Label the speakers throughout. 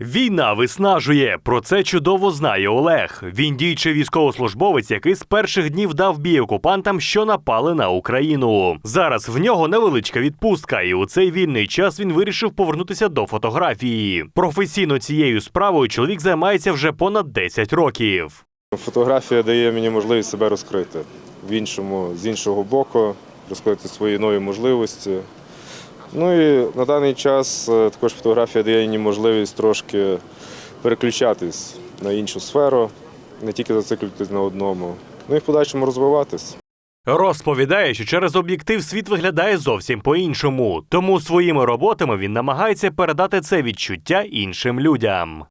Speaker 1: Війна виснажує. Про це чудово знає Олег. Він діючий військовослужбовець, який з перших днів дав бій окупантам, що напали на Україну. Зараз в нього невеличка відпустка, і у цей вільний час він вирішив повернутися до фотографії. Професійно цією справою чоловік займається вже понад 10 років.
Speaker 2: Фотографія дає мені можливість себе розкрити в іншому, з іншого боку, розкрити свої нові можливості. Ну і на даний час е, також фотографія дає мені можливість трошки переключатись на іншу сферу, не тільки зациклюватись на одному, ну і в подальшому розвиватись.
Speaker 1: Розповідає, що через об'єктив світ виглядає зовсім по-іншому. Тому своїми роботами він намагається передати це відчуття іншим людям.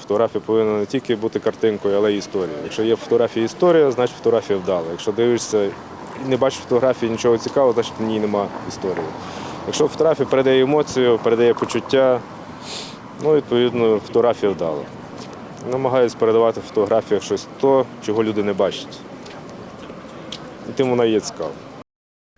Speaker 2: Фотографія повинна не тільки бути картинкою, але й історією. Якщо є фотографія історія, значить фотографія вдала. Якщо дивишся і не бачиш фотографії нічого цікавого, значить в ній нема історії. Якщо фотографія передає емоцію, передає почуття, ну відповідно фотографія вдала. Намагаюсь передавати в фотографіях щось то, чого люди не бачать. І тим вона є цікава.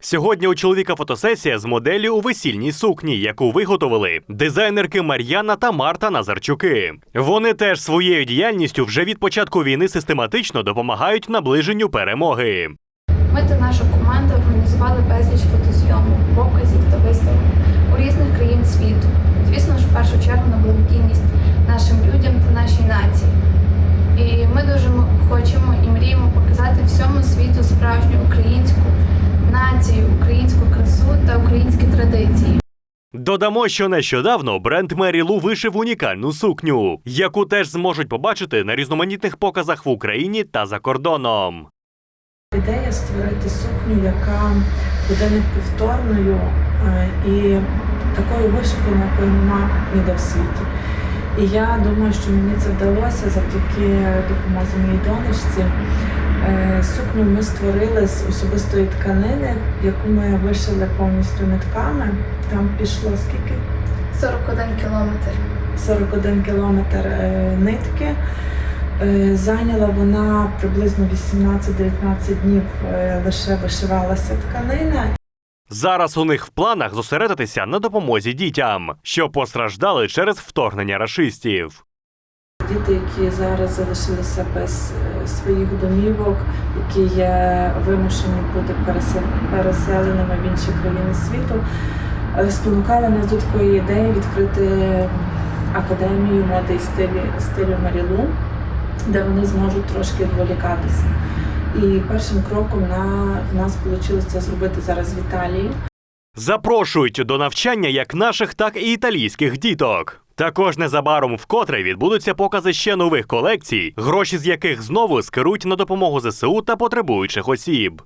Speaker 1: Сьогодні у чоловіка фотосесія з моделлю у весільній сукні, яку виготовили дизайнерки Мар'яна та Марта Назарчуки. Вони теж своєю діяльністю вже від початку війни систематично допомагають наближенню перемоги.
Speaker 3: Ми та наша команда організували безліч фотозйомок, показів та виставок у різних країн світу. Звісно ж, в першу чергу на благодійність нашим людям та нашій нації. І ми дуже хочемо і мріємо показати всьому світу справжню українську націю, українську красу та українські традиції.
Speaker 1: Додамо, що нещодавно бренд Мері Лу вишив унікальну сукню, яку теж зможуть побачити на різноманітних показах в Україні та за кордоном.
Speaker 4: Ідея створити сукню, яка буде неповторною е, і такою вишуканою, якої нема ніде в світі. І я думаю, що мені це вдалося завдяки допомозі моїй донечці. Е, Сукню ми створили з особистої тканини, яку ми вишили повністю нитками. Там пішло скільки?
Speaker 3: 41 кілометр.
Speaker 4: 41 кілометр е, нитки. Е, Зайняла вона приблизно 18-19 днів е, лише вишивалася тканина.
Speaker 1: Зараз у них в планах зосередитися на допомозі дітям, що постраждали через вторгнення рашистів.
Speaker 4: Діти, які зараз залишилися без е, своїх домівок, які є вимушені бути пересе- переселеними в інші країни світу, спонукали нас до такої ідеї відкрити академію моди і стилі, стилю Марілу, де вони зможуть трошки відволікатися. І першим кроком на, в нас вийшло це зробити зараз в Італії.
Speaker 1: Запрошують до навчання як наших, так і італійських діток. Також незабаром вкотре відбудуться покази ще нових колекцій, гроші з яких знову скерують на допомогу ЗСУ та потребуючих осіб.